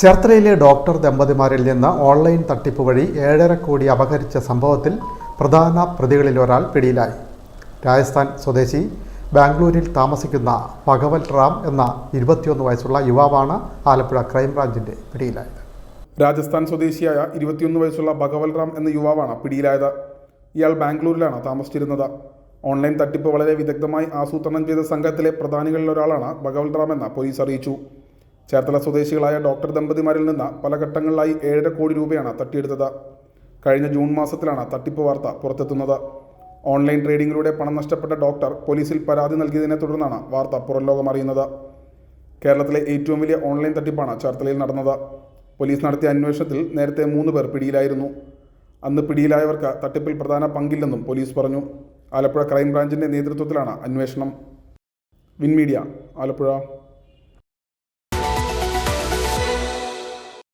ചേർത്തലയിലെ doctor ദമ്പതിമാരിൽ നിന്ന് online തട്ടിപ്പ് വഴി ഏഴര കോടി അപഹരിച്ച സംഭവത്തിൽ പ്രധാന പ്രതികളിൽ ഒരാൾ പിടിയിലായി. രാജസ്ഥാൻ സ്വദേശി ബാംഗ്ലൂരിൽ താമസിക്കുന്ന ഭഗവത് റാം എന്ന ഇരുപത്തിയൊന്ന് വയസ്സുള്ള യുവാവാണ് ആലപ്പുഴ ക്രൈംബ്രാഞ്ചിന്റെ പിടിയിലായത്. രാജസ്ഥാൻ സ്വദേശിയായ ഇരുപത്തിയൊന്ന് വയസ്സുള്ള ഭഗവത് റാം എന്ന യുവാവാണ് പിടിയിലായത്. ഇയാൾ ബാംഗ്ലൂരിലാണ് താമസിച്ചിരുന്നത്. ഓൺലൈൻ തട്ടിപ്പ് വളരെ വിദഗ്ധമായി ആസൂത്രണം ചെയ്ത സംഘത്തിലെ പ്രധാനികളിൽ ഒരാളാണ് ഭഗവത് റാം എന്ന് പോലീസ് അറിയിച്ചു. ചേർത്തല സ്വദേശികളായ ഡോക്ടർ ദമ്പതിമാരിൽ നിന്ന് പല ഘട്ടങ്ങളിലായി ഏഴര കോടി രൂപയാണ് തട്ടിയെടുത്തത്. കഴിഞ്ഞ ജൂൺ മാസത്തിലാണ് തട്ടിപ്പ് വാർത്ത പുറത്തെത്തുന്നത്. ഓൺലൈൻ ട്രേഡിംഗിലൂടെ പണം നഷ്ടപ്പെട്ട ഡോക്ടർ പോലീസിൽ പരാതി നൽകിയതിനെ തുടർന്നാണ് വാർത്ത പുറംലോകം അറിയുന്നത്. കേരളത്തിലെ ഏറ്റവും വലിയ ഓൺലൈൻ തട്ടിപ്പാണ് ചേർത്തലയിൽ നടന്നത്. പോലീസ് നടത്തിയ അന്വേഷണത്തിൽ നേരത്തെ മൂന്ന് പേർ പിടിയിലായിരുന്നു. അന്ന് പിടിയിലായവർക്ക് തട്ടിപ്പിൽ പ്രധാന പങ്കില്ലെന്നും പോലീസ് പറഞ്ഞു. ആലപ്പുഴ ക്രൈംബ്രാഞ്ചിന്റെ നേതൃത്വത്തിലാണ് അന്വേഷണം. Win media Alappuzha.